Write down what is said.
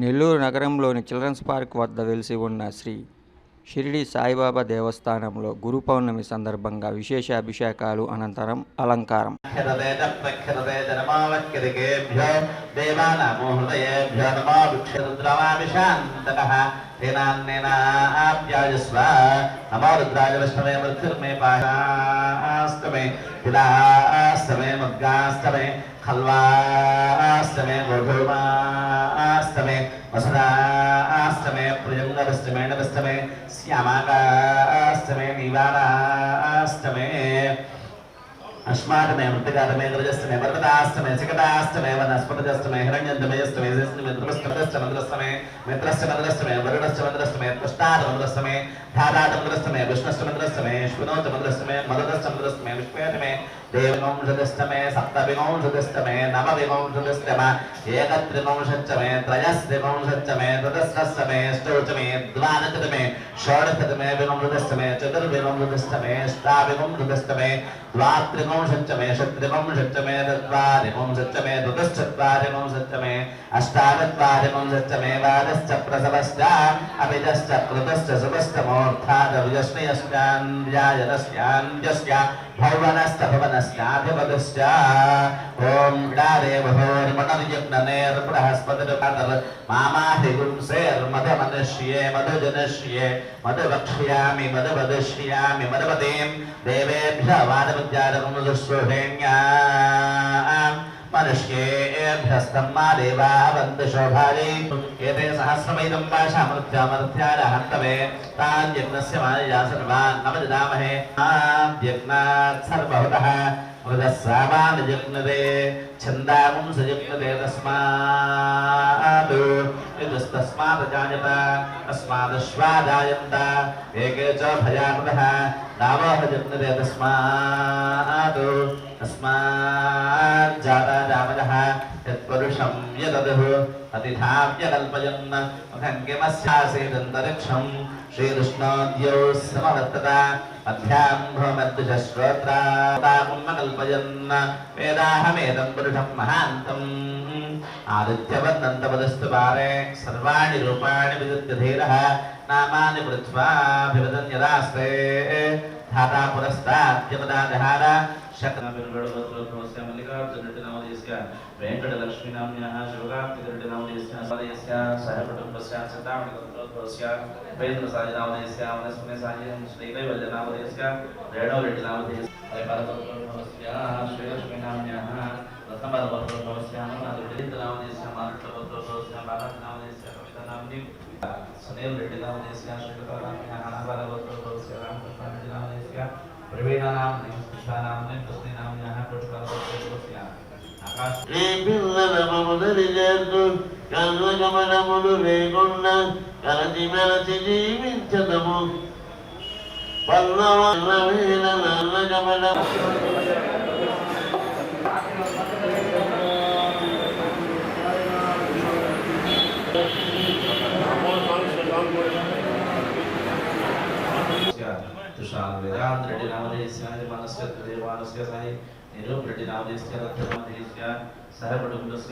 నెల్లూరు నగరంలోని children's park వద్ద వెలిసి ఉన్న శ్రీ షిరిడి సాయిబాబా దేవస్థానంలో గురు పౌర్ణమి సందర్భంగా విశేష అభిషేకాలు అనంతరం అలంకారం. వసదాస్తమే ప్రియంగవస్తమే నవస్తమే శ్యామాకాస్తమే నివారాస్తమే అస్మాకమే మృతికారమే గృజస్తమే పర్వతాస్తమే శిఖటాస్తమే వనస్పటజస్తమే హిరణ్యంతమేస్తమే శిష్ణమే ద్రుమస్తమే మిత్రస్య మంద్రస్తమే వరుణస్య మంద్రస్తమే త్వష్టాత మంద్రస్తమే ధాతాత మంద్రస్తమే విష్ణస్య విష్ణుయతమే मन्द्रस्तमे मित्रस्य मन्द्रस्तमे वरुणश्च मन्द्रस्तमे त्वष्टात् मन्द्रस्तमे धातात् मन्द्रस्तमे विष्णश्च मन्द्रस्तमे श्विनोत् मन्द्रस्तमे मरुदश्च मन्द्रस्तमे विश्वेतमे देवविंशतिस्तमे सप्तविंशतिस्तमे नवविंशतिस्तम एकत्रिंशच्चमे त्रयस्त्रिंशच्चमे ततस्रस्तमे अष्टौचमे द्वादशतमे षोडशतमे विंशतिस्तमे चतुर्विंशतिस्तमे अष्टाविंशतिस्तमे द्वात्रिंशच्चमे षट्त्रिंशच्चमे चत्वारिंशच्चमे चतुश्चत्वारिंशच्चमे अष्टाचत्वारिंशच्चमे वादश्च प्रसवश्च अभिजश्च कृतश्च शुभस्तमोर्थादविजस्मयस्यान्द्यायनस्यान्द्यस्य भवनश्च भवनस्याधिपतिश्च ॐ डारेवभोर्मणर्यज्ञनेर्बृहस्पतिर्पतर् मामाहिगुंसेर्मधमनुष्ये मधुजनुष्ये मधुवक्ष्यामि मधुवदिष्यामि मधुपतिं देवेभ्य ऋष्केभ्यस्तम् मा देवा वन्दशोभारे एते सहस्रमैदं वाशामर्थ्यामर्थ्यारहन्तमे ताद्यग्नस्य मानया सर्वान् नम ददामहे ताद्यग्नात् सर्वहुतः। मृदः सामानजग्नते छन्दापुंसजग्नते तस्मात्। यदस्तस्मादजायत तस्मादश्वादायन्त एके च भयामृतः। नामोहजग्नते तस्मात्। तस्मात् यददुः अतिधाव्य कल्पयन् मुखङ्गिमस्यासीदन्तरिक्षं श्रीकृष्णाद्यौ समवर्तता मध्यां भ्रमद्विषश्रोत्रामुन्न कल्पयन् वेदाहमेदं पुरुषं महान्तम् आदित्यवन्दन्तपदस्तु पारे सर्वाणि रूपाणि विदुत्य धीरः नामानि पृथ्वाभिवदन् यदास्ते धाता पुरस्ताद्यपदा जहार शक्नबिर्गडगोत्रोद्भवस्य मल्लिकार्जुनरेड्डिनामधेयस्य वेङ्कटलक्ष्मीनाम्न्यः शिवकार्तिकरेड्डिनामधेयस्य स्वादयस्य सहकुटुम्बस्य चिन्तामणिगोत्रोद्भवस्य वेन्द्रसायनामधेयस्य वनस्पतिसायं श्रीकैवल्यनामधेयस्य रेणुरेड्डिनामधेयस्य परगोत्रोद्भवस्य श्रीलक्ष्मीनाम्न्यः रत्नपरगोत्रोद्भवस्य मन्नादिरेड्डिनामधेयस्य मारुट्टगोत्रोद्भवस्य बालकनामधेयस्य कवितानाम्नि सुनील रेड्डिनामधेयस्य श्रीलतानाम्न्यः अनाबालगोत्रोद्भवस्य उसका नाम ने उसके नाम यहाँ पर उसका उसका आकाश पिल्ला मामले Yeah. रेड्डी नामधेयस्य दत्तनामधेयस्य सह कुटुम्बस्य